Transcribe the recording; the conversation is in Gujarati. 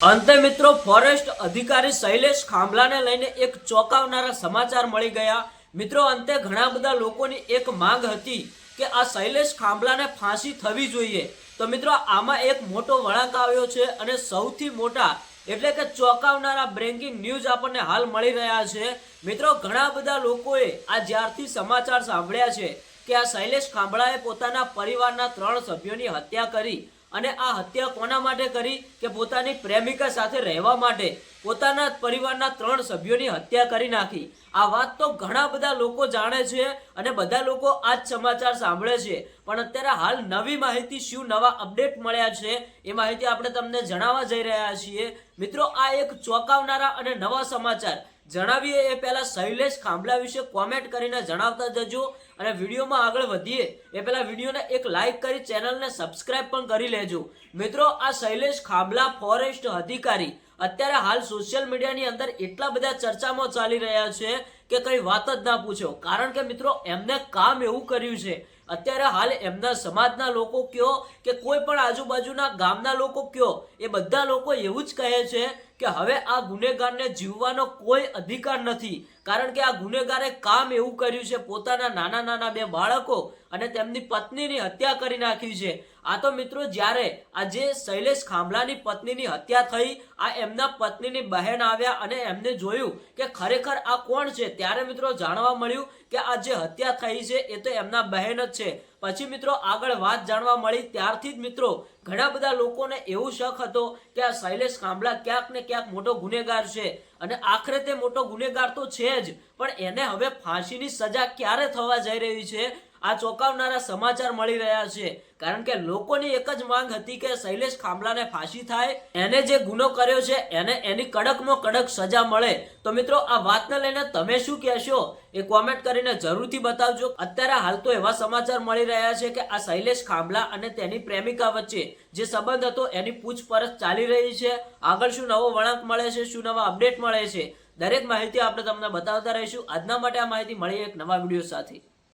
અંતે મિત્રો, ફોરેસ્ટ અધિકારી શૈલેષ ખાંભલાને લઈને એક ચોંકાવનારા સમાચાર મળી ગયા. મિત્રો, અંતે ઘણા બધા લોકોની એક માંગ હતી કે આ શૈલેષ ખાંભલાને ફાંસી થવી જોઈએ. તો મિત્રો, આમાં એક મોટો વળાંક આવ્યો છે અને સૌથી મોટા એટલે કે ચોંકાવનારા બ્રેકિંગ ન્યૂઝ આપણને હાલ મળી રહ્યા છે. મિત્રો, ઘણા બધા લોકોએ આ જ્યારથી સમાચાર સાંભળ્યા છે કે આ શૈલેષ ખાંભળાએ પોતાના પરિવારના ત્રણ સભ્યોની હત્યા કરી અને આ હત્યા કોના માટે કરી કે પોતાની પ્રેમિકા સાથે રહેવા માટે? પોતાના પરિવારના ત્રણ સભ્યોની હત્યા કરી નાખી. આ વાત તો ઘણા બધા લોકો જાણે છે અને બધા લોકો આ જ સમાચાર સાંભળે છે. પણ અત્યારે હાલ નવી માહિતી શું નવા અપડેટ મળ્યા છે એ માહિતી આપણે તમને જણાવવા જઈ રહ્યા છીએ. મિત્રો, આ એક ચોંકાવનારા અને નવા સમાચાર. જણાવીએ, એ પહેલા શૈલેષ ખાંભલા વિશે કોમેન્ટ કરીને જણાવતા જજો અને વિડીયોમાં આગળ વધીએ. એ પહેલા વિડીયોને એક લાઈક કરી, ચેનલને સબસ્ક્રાઇબ પણ કરી લેજો. મિત્રો, આ શૈલેષ ખાંભલા ફોરેસ્ટ અધિકારી અત્યારે હાલ સોશિયલ મીડિયાની અંદર એટલા બધા ચર્ચામાં ચાલી રહ્યા છે કે કઈ વાત જ ના પૂછો. કારણ કે મિત્રો, એમને કામ એવું કર્યું છે, અત્યારે હાલ એમના સમાજના લોકો કયો કે કોઈ પણ આજુબાજુના ગામના લોકો કયો, એ બધા લોકો એવું જ કહે છે કે હવે આ ગુનેગારને જીવવાનો કોઈ અધિકાર નથી. કારણ કે આ ગુનેગારે કામ એવું કર્યું છે, પોતાના નાના નાના બે બાળકો અને તેમની પત્નીની હત્યા કરી નાખી છે. આ તો મિત્રો જ્યારે આ જે શૈલેષ ખાંભલાની પત્નીની હત્યા થઈ, આ એમના પત્નીની બહેન આવ્યા અને એમને જોયું કે ખરેખર આ કોણ છે, ત્યારે મિત્રો જાણવા મળ્યું કે આ જે હત્યા થઈ છે, એ તો એમના બહેન જ છે. પછી મિત્રો આગળ વાત જાણવા મળી, ત્યારથી જ મિત્રો ઘણા બધા લોકોને એવું શક હતો કે આ શૈલેષ કાંબળા ક્યાંક ને ક્યાંક મોટો ગુનેગાર છે. અને આખરે તે મોટો ગુનેગાર તો છે જ, પણ એને હવે ફાંસીની સજા ક્યારે થવા જઈ રહી છે? આ ચોંકાવનારા સમાચાર મળી રહ્યા છે. કારણ કે લોકોની એક જ માંગ હતી કે શૈલેષ ખાંભલાને ફાંસી થાય. એને જે ગુનો કર્યો છે, એને એની કડકમાં કડક સજા મળે. તો મિત્રો, આ વાતને લઈને તમે શું કહેશો? એ કોમેન્ટ કરીને જરૂરથી બતાવજો. અત્યારે હાલ તો એવા સમાચાર મળી રહ્યા છે કે આ શૈલેષ ખાંભલા અને તેની પ્રેમિકા વચ્ચે જે સંબંધ હતો, એની પૂછપરછ ચાલી રહી છે. આગળ શું નવો વળાંક મળે છે, શું નવા અપડેટ મળે છે? દરેક માહિતી આપણે તમને બતાવતા રહીશું. આજના માટે આ માહિતી મળી એક નવા વીડિયો સાથે.